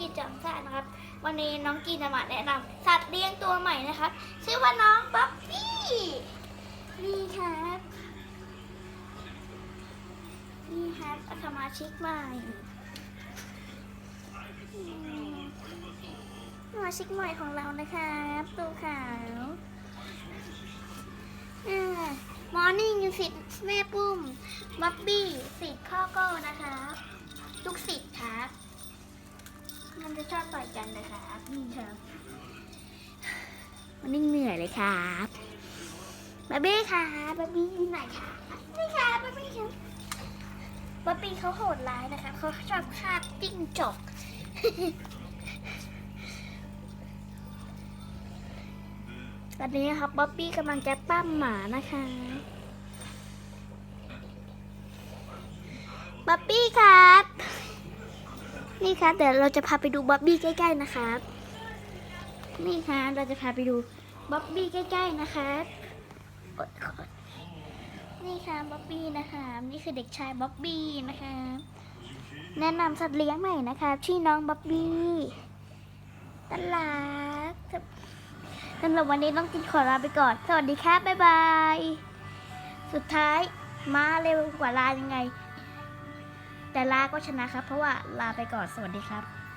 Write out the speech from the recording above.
กินจำซ่านะครับ วันนี้น้องกินจะมาแนะนำสัตว์เลี้ยงตัวใหม่นะครับ ชื่อว่าน้องป๊อปปี้นี่ครับนี่ครับสมาชิกใหม่สมาชิกใหม่ของเรานะครับตัวขาวมอร์นิ่งสิทธิ์แม่ปุ้มบ๊อบบี้สิทธิ์ข้อโก้นะครั มันจะชอบต่อยกันนะครับนี่ครับมันนิ่งเหนื่อยเลยครับบ๊อบบี้ค่ะบ๊อบบี้อยู่ไหนคะนี่ค่ะบ๊อบบี้ครับบ๊อบบี้เขาโหดร้ายนะคะเขาชอบฆ่าจิ้งจกตอนนี้ครับบ๊อบบี้กำลังจะปั้มหมานะคะบ๊อบบี้ครับ นี่ครับเดี๋ยวเราจะพาไปดูบ๊อบบี้ใกล้ ๆ นะครับ นี่ครับเราจะพาไปดูบ๊อบบี้ใกล้ ๆ นะครับนี่ค่ะบ๊อบบี้นะคะนี่คือเด็กชายบ๊อบบี้นะคะแนะนำสัตว์เลี้ยงใหม่นะคะชื่อน้องบ๊อบบี้ตลาดสำหรับวันนี้ต้องกินขอลาไปก่อน สวัสดีครับบ๊ายบาย สุดท้ายมาเร็วกว่าลายังไง แต่ลาก็ชนะครับ เพราะว่าลาไปก่อนสวัสดีครับ